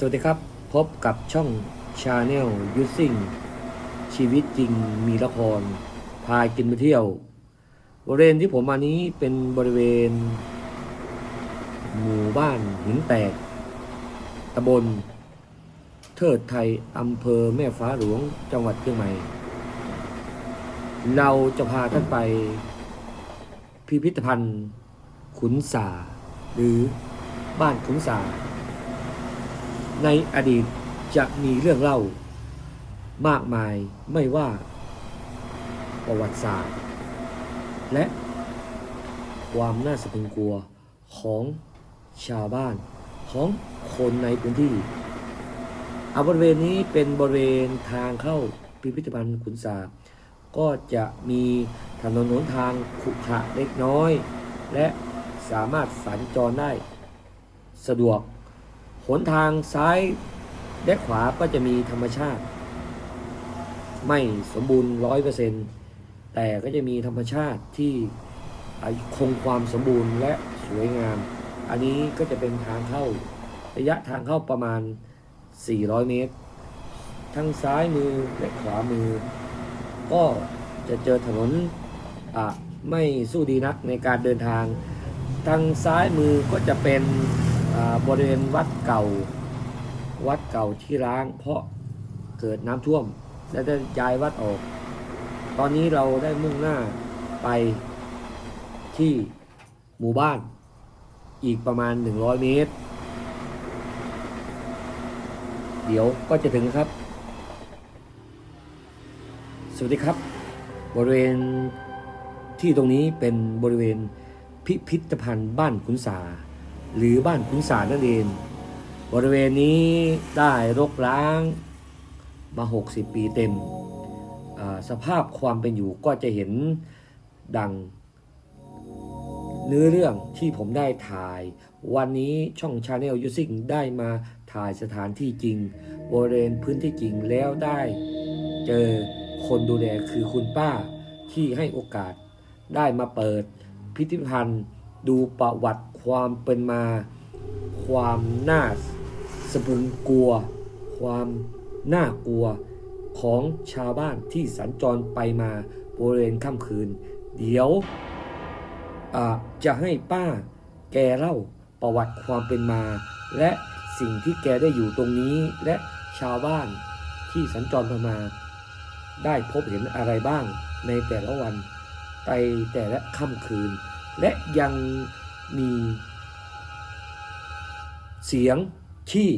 สวัสดีครับ พบกับช่อง Channel Using ชีวิตจริงมีละคร พากินไปเที่ยว บริเวณที่ผมมานี้เป็นบริเวณ หมู่บ้านหินแตกตำบล เทิดไทยอำเภอแม่ฟ้าหลวงจังหวัดเชียงใหม่ เราจะพาท่านไป พิพิธภัณฑ์ ขุนสาหรือบ้านขุนสา ในอดีตจะมีเรื่องเล่ามากมายไม่ว่าประวัติศาสตร์ และความน่าสะพรึงกลัวของชาวบ้านของคนในพื้นที่อาบริเวณนี้เป็นบริเวณทางเข้าพิพิธภัณฑ์ขุนสาก็จะมีถนนหนทางขรุขระเล็กน้อย และสามารถสัญจรได้สะดวก หนทางซ้ายและขวาก็จะมีธรรมชาติ ไม่สมบูรณ์ร้อยเปอร์เซ็นต์แต่ก็จะมีธรรมชาติที่คงความสมบูรณ์และสวยงาม อันนี้ก็จะเป็นทางเข้าระยะทางเข้าประมาณ 400 เมตร ทั้งซ้ายมือและขวามือ ก็จะเจอถนนอะไม่สู้ดีนักในการเดินทาง ทางซ้ายมือก็จะเป็น บริเวณวัดเก่า วัดเก่าที่ร้าง เพราะเกิดน้ำท่วม และได้ย้ายวัดออก ตอนนี้เราได้มุ่งหน้าไปที่หมู่บ้านอีกประมาณ 100 เมตร เดี๋ยวก็จะถึงครับ สวัสดีครับ บริเวณที่ตรงนี้เป็นบริเวณพิพิธภัณฑ์บ้านขุนสา หรือบ้านขุนสานั่นเอง บริเวณนี้ได้รกร้างมา 60 ปีเต็ม สภาพความเป็นอยู่ก็จะเห็นดังเนื้อเรื่องที่ผมได้ถ่าย วันนี้ช่อง Channel Using ได้มาถ่ายสถานที่จริง บริเวณพื้นที่จริงแล้วได้เจอคนดูแลคือคุณป้าที่ให้โอกาสได้มาเปิดพิพิธภัณฑ์ ดูประวัติความเป็นมา ความน่าสะพรึงกลัว ความน่ากลัวของชาวบ้านที่สัญจรไปมาบริเวณค่ำคืน เดี๋ยวจะให้ป้าแกเล่าประวัติความเป็นมา และสิ่งที่แกได้อยู่ตรงนี้ และชาวบ้านที่สัญจรไปมา ได้พบเห็นอะไรบ้างในแต่ละวันในแต่ละค่ำคืน และยังมีเสียงที่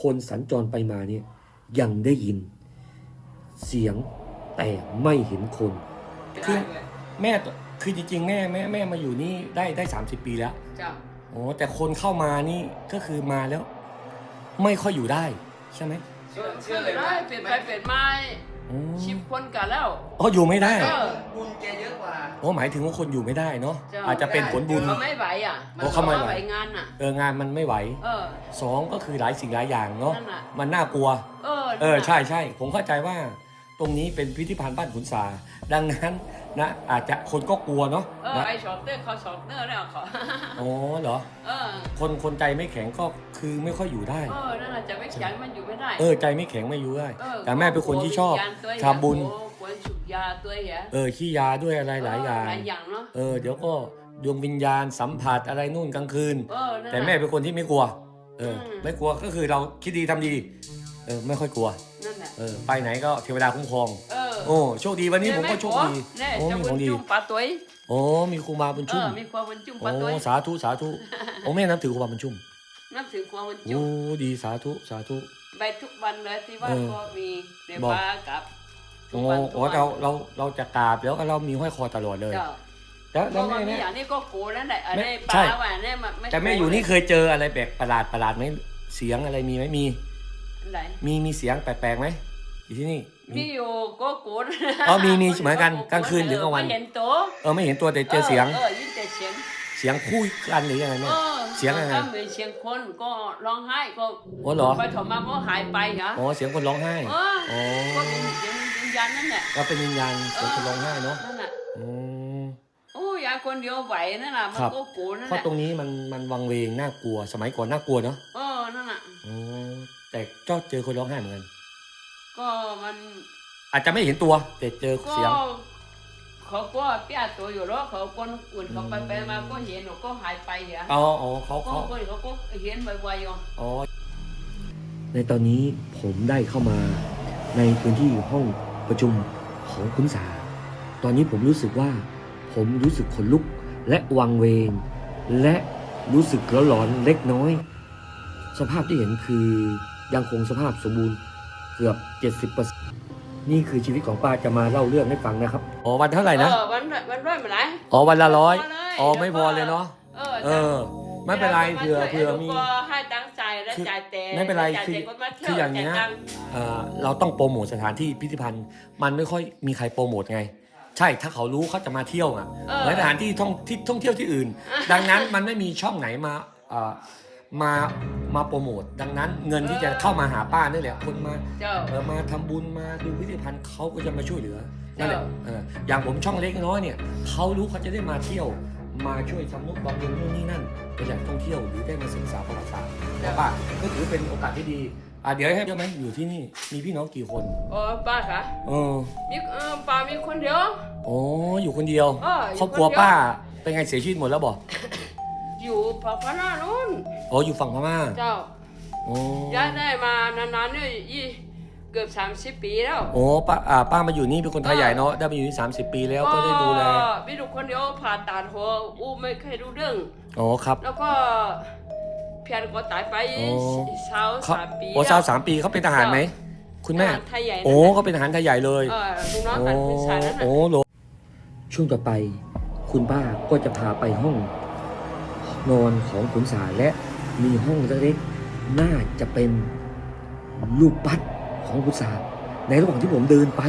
คนสัญจรไปมาเนี่ยยังได้ยิน เสียงแต่ไม่เห็นคน คือแม่ตัวคือจริงๆ แม่แม่แม่มาอยู่นี่ได้ได้สามสิบปีแล้วจ้ะโอ้แต่คนเข้ามานี่ก็คือมาแล้ว ไม่ค่อยอยู่ได้ใช่ไหม เชื่อเชื่อเลยได้เปลี่ยนไปเปลี่ยนมาอ๋อ ชิปคนกันแล้วอ๋ออยู่ไม่ได้ เออบุญแกเยอะกว่า โอ้หมายถึงว่าคนอยู่ไม่ได้เนาะจ้ะอาจจะเป็นผลบุญ เขาไม่ไหวอะโอ้เขาไม่ไหว งานอะ เอองานมันไม่ไหวเออ สองก็คือหลายสิ่งหลายอย่างเนาะนั่นน่ะ มันน่ากลัว เออเออนั่นน่ะใช่ใช่ผมเข้าใจว่า ตรงนี้เป็นพิพิธภัณฑ์บ้านขุนสา ดังนั้นนะอาจจะคนก็กลัวเนาะเออนะไอช็อตเตอร์เขาช็อตเตอร์แล้วเขาอ๋อเหรอ เออคนคนใจไม่แข็งก็คือไม่ค่อยอยู่ได้ เออนั่นน่ะจะไม่แข็งมันอยู่ไม่ได้เออใจไม่แข็งไม่อยู่ได้ เออแต่แม่เป็นคนที่ชอบกลัววิญญาณตัวเหี้ยทำบุญ กลัวกลัวฉุกยาตัวเหี้ยเออขี้ยาด้วยอะไรหลายอย่าง หลายอย่างเนาะเออเดี๋ยวก็ดวงวิญญาณสัมผัสอะไรนู่นกลางคืน เออนั่นแต่น่ะแม่เป็นคนที่ไม่กลัว เอออม ไม่กลัวก็คือเราคิดดีทำดี เออไม่ค่อยกลัวนั่นแหละ เออไปไหนก็เทวดาคุ้มครอง เออโอ้โชคดีวันนี้ผมก็โชคดีแน่โอ้จะมีบุขอญงดี จุ่มปลาตัวโอ้มีครูบาบุญเอชุ่มอมีความบุญจุ่มปโอ้ลาตัวสาธุสาธุโอ้แม่นับถือครูบาบุญชุ่มนับถือความบุญจุ่โอ้มดีสาธุสาธุ ไปทุกวันเลยที่ว่าเออก็มีเดี๋ยวบอกมากับทุโอ้กวันโอ้เราเราเราจะกราบแล้วก็เรามีห้อยคอตลอดเลย เจ้าแล้วเพแล้วราะแม่ว่ามีเนี่ยอย่างนี้ก็โกนั่นแหละอันแม่นี้ใช่ปลาว่าเนี่ยมันไม่แต่แม่อยู่นี่เคยเจออะไรแปลกประหลาดประหลาดไหมเสียงอะไรมีไหมมี ไหนมีมีเสียงแปลกๆไหม อยู่ที่นี่มีมีอยู่ก็โกนอ๋อมีมีเหมือนกันกลางคืนหรือกลางวัน ไม่เห็นตัวเออไม่เห็นตัวแต่เจอเสียง เออยินแต่เสียงเสียงคู่กันหรือยังไงเอแม่อเสียงอะไรถ้าเหมือนเสียงคนก็ร้องไห้ก็โอ้เหรอ ไปถมมาก็หายไปเหรออ๋อเสียงคนร้องไห้เอออ๋อก็เป็นเสียงวิญญาณนั่นแหละก็เป็นวิญญาณเสียงคนร้องไห้เนาะนั่นแหละอืม โอ้ยายคนเดียวไหวนั่นแหละมันครับก็โกนนั่นเพแหราะละตรงนี้มันมันวังเวงน่ากลัวสมัยก่อนน่ากลัวเนาะเออนั่นแหละ อ๋อแต่เจ้าเจอคนร้องไห้เหมือนกัน ก็มันอาจจะไม่เห็นตัวแต่เจอก็เสียง เขาก็เปียตัวอยู่แล้วเขาคนอื่นเขาไปไปมาก็เห็นหนูก็หายไปเหรออ๋ออ๋อเขาก็เขาคนเขาก็เห็นบ่อยๆอยู่อ๋อ ในตอนนี้ผมได้เข้ามาในพื้นที่ห้องประชุมของคุณสา ตอนนี้ผมรู้สึกว่า ผมรู้สึกขนลุกและวังเวง และรู้สึกหลอนๆเล็กน้อย สภาพที่เห็นคือยังคงสภาพสมบูรณ์ เกือบ 70%นี่คือชีวิตของป้าจะมาเล่าเรื่องให้ฟังนะครับ อ๋อวันเท่าไหร่นะ เออวันวันร้อยมาไหนอ๋อวันละร้อยพอเลยอ๋อไม่พอเลยเนาะ เออเออ ไม่เป็นไรเผื่อดี๋ยวเผื่อมาช่วยมีก็ให้ตั้งใจและคือจ่ายแต่ไม่เป็นไรจ่ายคือแต่คนมาเที่คืยวออย่างเงี้ยจ่ตัค์เอ่อเราต้องโปรโมทสถานที่พิพิธภัณฑ์ มันไม่ค่อยมีใครโปรโมทไงใช่ ถ้าเขารู้เขาจะมาเที่ยวอะเออเหมือนสถานที่ท่องที่ท่องเที่ยวที่อื่น ดังนั้นมันไม่มีช่องไหนมาเอ่อ มามาโปรโมทดังนั้นเงินที่จะเข้ามาหาป้านี่แหละคนมาเจ้า เออมาทำบุญมาดูพิพิธภัณฑ์เขาก็จะมาช่วยเหลือนั่นแหละเออเอออย่างผมช่องเล็กน้อยเนี่ยเขารู้เขาจะได้มาเที่ยว มาช่วยทำนุบำรุงนู่นนี่นั่นเป็นแหล่งท่องเที่ยวหรือได้มาศึกษาประวัติศาสตร์แล้วป้าก็ถือเป็นโอกาสที่ดีอะเดี๋ยวให้เยอะไหมอยู่ที่นี่มีพี่น้องกี่คนเออป้าคะเออมีเออป้ามีคนเดียวโอ้อยู่คนเดียว เอออยู่ครอบครัวคนเดียว ป้าเป็นไงเสียชีวิตหมดแล้วบ่อ ยู่พาพนานู้นอ๋ออยู่ฝั่งพม่าเจ้าโอ้ย้ายได้มานานๆเนี่ยยี่เกือบสามสิบ30 ปีแล้วโอ้ป้าอ่าป้ามาอยู่นี่เป็นคนไทยใหญ่เนาะได้มาอยู่นี่สามสิบปีแล้วก็ได้ดูแลมีลูกคนเดียวผ่าตัดหัวอู้ไม่เคยรู้เรื่องอ๋อครับ แล้วก็เพียรก็ตายไปอ๋อสาวเขาสามปีโอ้สาวสามปีเขาเป็นทหารไหมคุณแม่ทหารไทยใหญ่นั่นโอ้น่ะเขาเป็นทหารไทยใหญ่เลยเออลูกน้องโอ้กันเป็นชายนั่นน่ะโอ้โหช่วงต่อไป คุณป้าก็จะพาไปห้อง นอนของขุนสาและมีห้องเล็กๆน่าจะเป็นรูปปั้นของขุนสาในระหว่างที่ผมเดินไป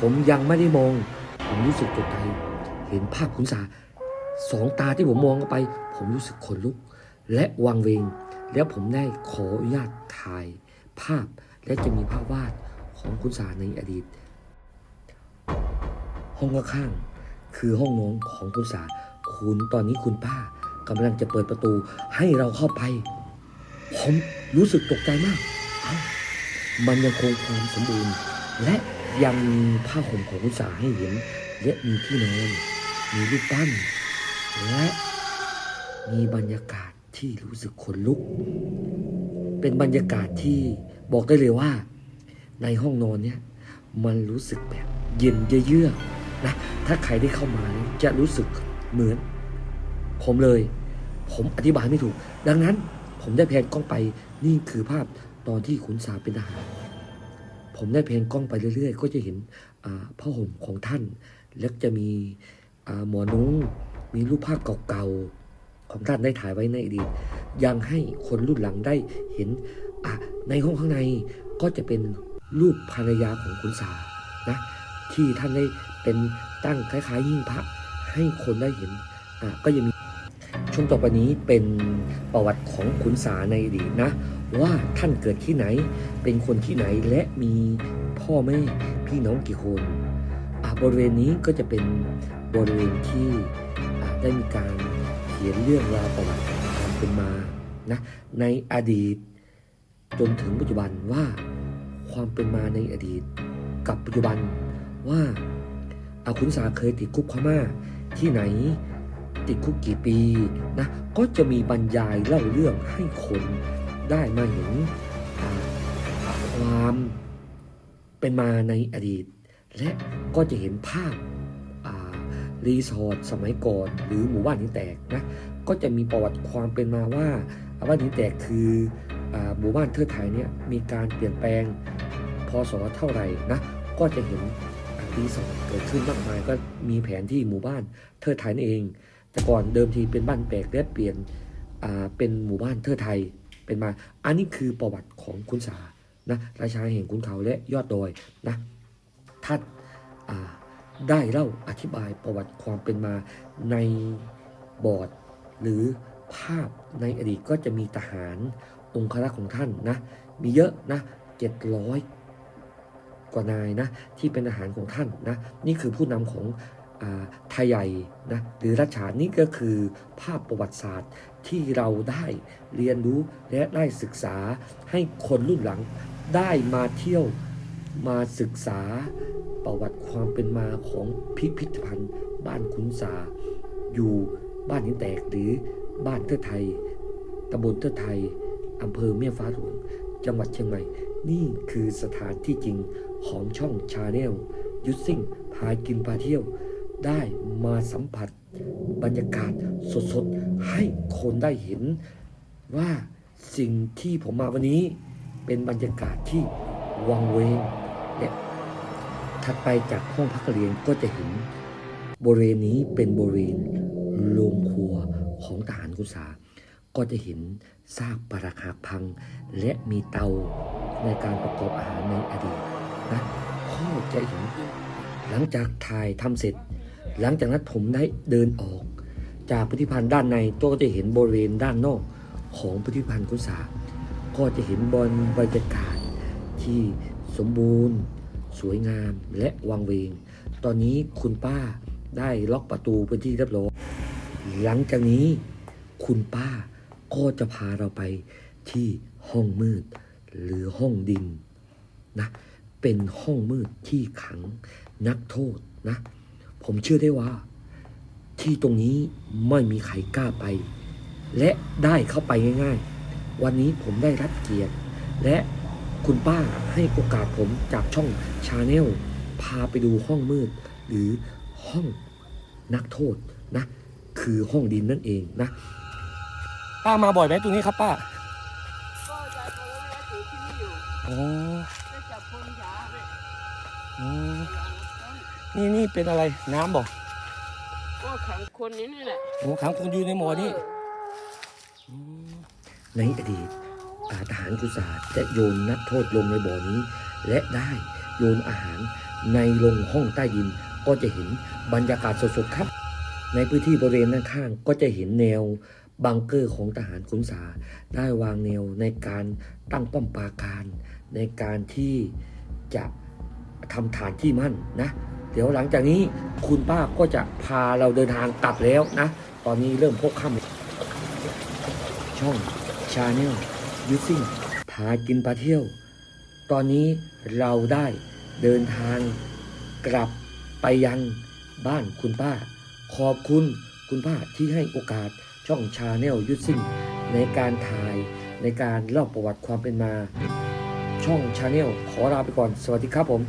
ผมยังไม่ได้มอง ผมรู้สึกตกใจเห็นภาพขุนสาสองตาที่ผมมองเข้าไป ผมรู้สึกขนลุก และวังเวง แล้วผมได้ขออนุญาตถ่ายภาพและจะมีภาพวาดของคุณสาในอดีต ห้องข้างๆคือห้องนอนของคุณสาคุณตอนนี้คุณป้า กำลังจะเปิดประตูให้เราเข้าไป ผมรู้สึกตกใจมาก มันยังคงความสมบูรณ์ และยังมีผ้าห่มของคุณสาให้เห็น และมีที่นอนมีรูปปั้น และมีบรรยากาศที่รู้สึกขนลุก เป็นบรรยากาศที่บอกได้เลยว่า ในห้องนอนเนี่ยมันรู้สึกแบบเย็นเยือกนะ ถ้าใครได้เข้ามาจะรู้สึกเหมือน ผมเลย ผมอธิบายไม่ถูก ดังนั้นผมได้แพนกล้องไปนี่คือภาพตอนที่ขุนสาเป็นทหาร ผมได้แพนกล้องไปเรื่อย ๆ ก็จะเห็นอ่าผ้าห่มของท่าน แล้วจะมีหมอนุ้งมีรูปภาพเก่าๆของท่านได้ถ่ายไว้ในอดีตยังให้คนรุ่นหลังได้เห็นในห้องข้างในก็จะเป็นรูปภรรยาของคุณสานะที่ท่านได้เป็นตั้งคล้ายๆหิ้งพระให้คนได้เห็นก็ยังมี ช่วงต่อไปนี้เป็นประวัติของขุนสาในอดีตนะ ว่าท่านเกิดที่ไหน เป็นคนที่ไหนและมีพ่อแม่พี่น้องกี่คนอะบริเวณนี้ก็จะเป็นบริเวณที่อะได้มีการเขียนเรื่องราวประวัติความเป็นมานะในอดีตจนถึงปัจจุบันว่าความเป็นมาในอดีต กับปัจจุบันว่าอาขุนสาเคยติดคุกพม่าที่ไหน ติดคุกกี่ปีนะก็จะมีบรรยายเล่าเรื่องให้คนได้มาเห็นความเป็นมาในอดีต และก็จะเห็นภาพรีสอร์ทสมัยก่อน หรือหมู่บ้านหินแตกนะก็จะมีประวัติความเป็นมาว่าบ้านหินแตกคืออหมู่บ้านเทิดไทยเนี่ยมีการเปลี่ยนแปลงพศเท่าไหร่นะก็จะเห็นรีสอร์ทเกิดขึ้นมากมายก็มีแผนที่หมู่บ้านเทิดไทยนั่นเอง แต่ก่อนเดิมทีเป็นบ้านแปลกและเปลี่ยนเป็นหมู่บ้านเทิดไทยเป็นมา อันนี้คือประวัติของคุณสานะราชาแห่งขุนเขาและยอดดอยนะท่านได้เล่าอธิบายประวัติความเป็นมาในบอร์ด หรือภาพในอดีตก็จะมีทหารองครักษ์ของท่านนะมีเยอะนะเจ็ดร้อยกว่านายนะที่เป็นทหารของท่านนะนี่คือผู้นำของ ไทยใหญ่นะหรือรัชฉานนี่ก็คือภาพประวัติศาสตร์ที่เราได้เรียนรู้และได้ศึกษาให้คนรุ่นหลังได้มาเที่ยวมาศึกษาประวัติความเป็นมาของพิพิธภัณฑ์บ้านขุนสา อยู่บ้านหินแตกหรือบ้านเทือไทยตำบลเทือไทยอำเภอแม่ฟ้าหลวงจังหวัดเชียงใหม่ นี่คือสถานที่จริงของช่องชาแนลยุทธซิ่งพากินพาเที่ยว ได้มาสัมผัส บรรยากาศสดๆ ให้คนได้เห็นว่าสิ่งที่ผมมาวันนี้เป็นบรรยากาศที่วังเวงและถัดไปจากห้องพักเรียนก็จะเห็นบริเวณนี้เป็นบริเวณโรงครัวของทหารกุศา ก็จะเห็นซากปรักหักพัง และมีเตาในการประกอบอาหารในอดีตนะพ่อจะเห็นหลังจากถ่ายทำเสร็จ หลังจากนั้นผมได้เดินออก จากพิพิธภัณฑ์ด้านในตัวก็จะเห็นบริเวณด้านนอกของพิพิธภัณฑ์กุศาก็จะเห็นบนบรรยากาศที่สมบูรณ์ สวยงามและวังเวง ตอนนี้คุณป้าได้ล็อกประตูเป็นที่เรียบร้อยหลังจากนี้คุณป้าก็จะพาเราไปที่ห้องมืด หรือห้องดินนะเป็นห้องมืดที่ขังนักโทษนะ ผมเชื่อได้ว่า ที่ตรงนี้ไม่มีใครกล้าไป และได้เข้าไปง่ายๆ วันนี้ผมได้รับเกียรติ และคุณป้าให้โอกาสผมจากช่องชาแนลพาไปดูห้องมืด หรือห้องนักโทษนะ คือห้องดินนั่นเองนะ ป้ามาบ่อยไหมตรงนี้ครับป้าก็ยายเขาเลี้ยงอยู่ที่นี่อยู่อ๋อ ได้จับคนยาเนี่ยอ๋อหลังต้ นนี่นี่เป็นอะไรน้ำบอกก็ขังคนนี้นี่แหละโอ้ขังคนอยู่ในหมอนี่ในอดีตอาทหารกุศาจะโยนนักโทษลงในบ่อนี้ และได้โยนอาหารในลงห้องใต้ดินก็จะเห็นบรรยากาศสดๆครับ ในพื้นที่บริเวณด้านข้างก็จะเห็นแนวบังเกอร์ของทหารขุนสาได้วางแนวในการตั้งป้อมปราการ ในการที่จะทำฐานที่มั่นนะเดี๋ยวหลังจากนี้คุณป้าก็จะพาเราเดินทางกลับแล้วนะ ตอนนี้เริ่มพกค่ำช่องชาแนลยูซิ่งพากินพาเที่ยว ตอนนี้เราได้เดินทางกลับไปยังบ้านคุณป้า ขอบคุณคุณป้าที่ให้โอกาสช่องชาแนลยูซิ่งในการถ่ายในการเล่าประวัติความเป็นมา ช่องชาแนลขอลาไปก่อน สวัสดีครับผม